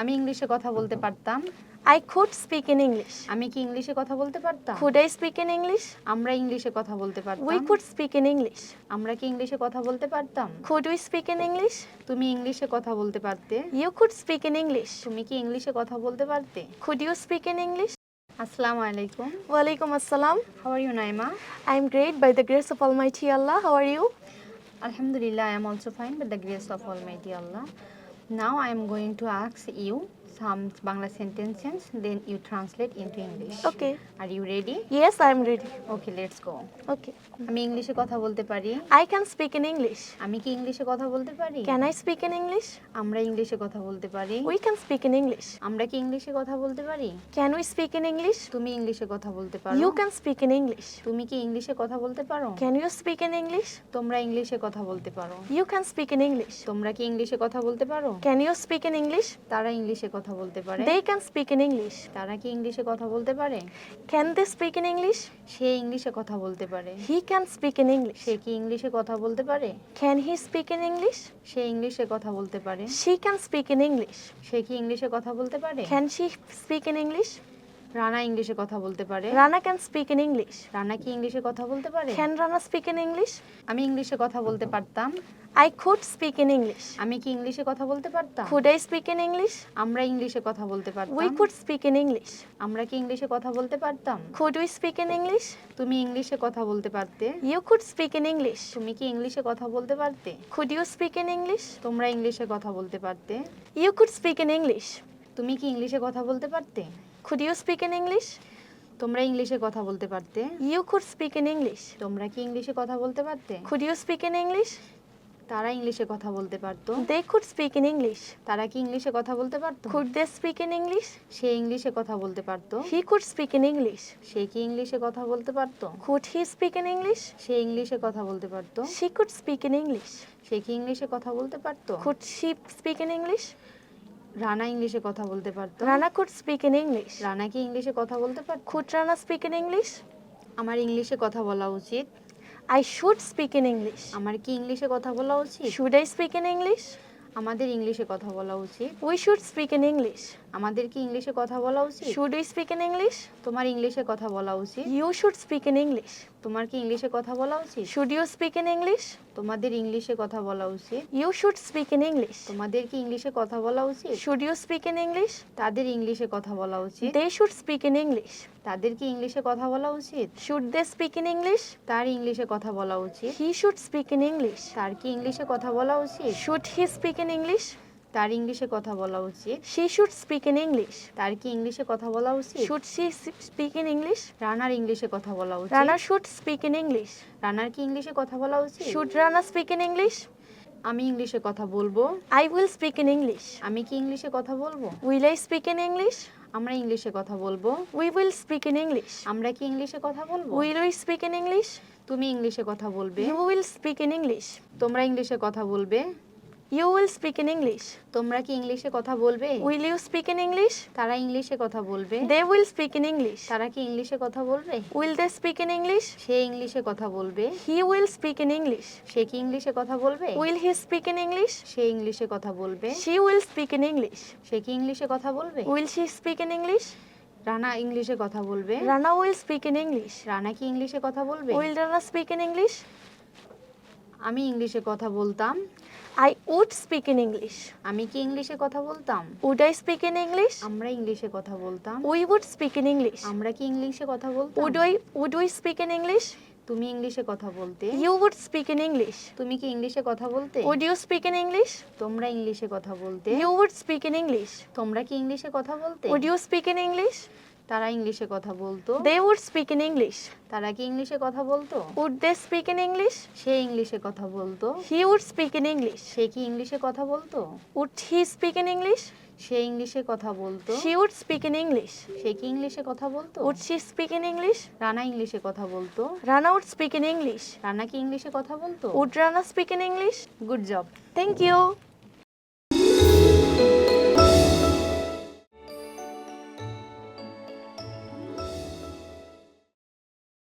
আমি ইংলিশে কথা বলতে পারতাম। I could speak in English আমি কি ইংলিশে কথা বলতে পারতাম? Could I speak in English আমরা ইংলিশে কথা বলতে পারতাম। We could speak in English আমরা কি ইংলিশে কথা বলতে পারতাম? Could we speak in English তুমি ইংলিশে কথা বলতে পারতে? You could speak in English তুমি কি ইংলিশে কথা বলতে পারতে? Could you speak in English আসসালামু আলাইকুম। ওয়া আলাইকুম আসসালাম। How are you Naima I am great by the grace of almighty Allah how are you আলহামদুলিল্লাহ I am also fine by the grace of almighty Allah Now I am going to ask you some Bangla sentences, then you translate into English. Okay. Are you ready? Yes, I am ready. Okay, let's go. Okay. আমি ইংলিশে কথা বলতে পারি I can speak in English. আমি কি ইংলিশে কথা বলতে পারি Can I speak in English? আমরা ইংলিশে কথা বলতে পারি We can speak in English. আমরা কি ইংলিশে কথা বলতে পারি Can we speak in English? তুমি ইংলিশে কথা বলতে পারো You can speak in English. তুমি কি ইংলিশে কথা বলতে পারো Can you speak in English? তোমরা ইংলিশে কথা বলতে পারো You can speak in English. তোমরা কি ইংলিশে কথা বলতে পারো Can you speak in English? তারা ইংলিশে কথা কথা বলতে পারে? They can speak in English তারা কি ইংলিশে কথা বলতে পারে? Can they speak in English সে ইংলিশে কথা বলতে পারে। He can speak in English সে কি ইংলিশে কথা বলতে পারে? Can he speak in English সে ইংলিশে কথা বলতে পারে। She can speak in English সে কি ইংলিশে কথা বলতে পারে? Can she speak in English Rana ইংলিশে কথা বলতে পারে Rana can speak in English Rana কি ইংলিশে কথা বলতে পারে can Rana speak in English আমি ইংলিশে কথা বলতে পারতাম I could speak in English আমি কি ইংলিশে কথা বলতে পারতাম could I speak in English আমরা ইংলিশে কথা বলতে পারতাম we could speak in English আমরা কি ইংলিশে কথা বলতে পারতাম could we speak in English তুমি ইংলিশে কথা বলতে পারতে you could speak in English তুমি কি ইংলিশে কথা বলতে পারতে could you speak in English তোমরা ইংলিশে কথা বলতে পারতে you could speak in English তুমি কি ইংলিশে কথা বলতে পারতে Could you speak in English? তোমরা ইংলিশে কথা বলতে পারতে You could speak in English. তোমরা কি ইংলিশে কথা বলতে পারতে Could you speak in English? তারা ইংলিশে কথা বলতে পারতো They could speak in English. তারা কি ইংলিশে কথা বলতে পারতো Could they speak in English? সে ইংলিশে কথা বলতে পারতো He could speak in English. সে কি ইংলিশে কথা বলতে পারতো Could he speak in English? সে ইংলিশে কথা বলতে পারতো She could speak in English. সে কি ইংলিশে কথা বলতে পারতো Could she speak in English? Rana ইংলিশে কথা বলতে পারতো Rana could speak in English. Rana কি ইংলিশে কথা বলতে পারতো Could Rana speak in English? আমার ইংলিশে কথা বলা উচিত I should speak in English. আমার কি ইংলিশে কথা বলা উচিত Should I speak in English? আমাদের ইংলিশে কথা বলা উচিত। We should speak in English আমাদের কি ইংলিশে কথা বলা উচিত? Should we speak in English তোমার ইংলিশে কথা বলা উচিত? You should speak in English তোমার কি ইংলিশে কথা বলা উচিত? Should you speak in English তোমাদের ইংলিশে কথা বলা উচিত? You should speak in English তোমাদের কি ইংলিশে কথা বলা উচিত? Should you speak in English তাদের ইংলিশে কথা বলা উচিত? They should speak in English তাদের কি ইংলিশে কথা বলা উচিত? Should they speak in English তার ইংলিশে কথা বলা উচিত। He should speak in English তার কি ইংলিশে কথা বলা উচিত? Should he speak in English তার ইংলিশে কথা বলা উচিত। She should speak in English তার কি ইংলিশে কথা বলা উচিত? Should she speak in English রানার ইংলিশে কথা বলা উচিত। রানার শুড স্পিক ইন ইংলিশ রানার কি ইংলিশে কথা বলা উচিত? শুড রানার স্পিক ইন ইংলিশ আমি ইংলিশে কথা বলব। I will speak in English আমি কি ইংলিশে কথা বলব? Will I speak in English আমরা ইংলিশে কথা বলব। We will speak in English আমরা কি ইংলিশে কথা বলব? Will we speak in English তুমি ইংলিশে কথা বলবে। উইল স্পিক ইন ইংলিশ তোমরা ইংলিশে কথা বলবে। You will speak in English তোমরা কি ইংলিশে কথা বলবে will you speak in English তারা ইংলিশে কথা বলবে they will speak in English তারা কি ইংলিশে কথা বলবে will they speak in English সে ইংলিশে কথা বলবে he will speak in English সে কি ইংলিশে কথা বলবে will he speak in English সে ইংলিশে কথা বলবে she will speak in English সে কি ইংলিশে কথা বলবে will she speak in English Rana ইংলিশে কথা বলবে Rana will speak in English Rana কি ইংলিশে কথা বলবে will Rana speak in English আমি ইংলিশে কথা বলতাম I would speak in English. আমি কি ইংলিশে কথা বলতাম Would I speak in English? আমরা ইংলিশে কথা বলতাম We would speak in English. আমরা কি ইংলিশে কথা বলতাম Would I would we speak in English? তুমি ইংলিশে কথা বলতে You would speak in English. তুমি কি ইংলিশে কথা বলতে Would you speak in English? তোমরা ইংলিশে কথা বলতে You would speak in English. তোমরা কি ইংলিশে কথা বলতে Would you speak in English? তারা ইংলিশে কথা বলতো। They would speak in English তারা কি ইংলিশে কথা বলতো? Would they speak in English সে ইংলিশে কথা বলতো। He would speak in English সে কি ইংলিশে কথা বলতো? Would he speak in English সে ইংলিশে কথা বলতো। She would speak in English সে কি ইংলিশে কথা বলতো? Would she speak in English Rana ইংলিশে কথা বলতো। Rana would speak in English Rana কি ইংলিশে কথা বলতো? Would Rana speak in English good job thank you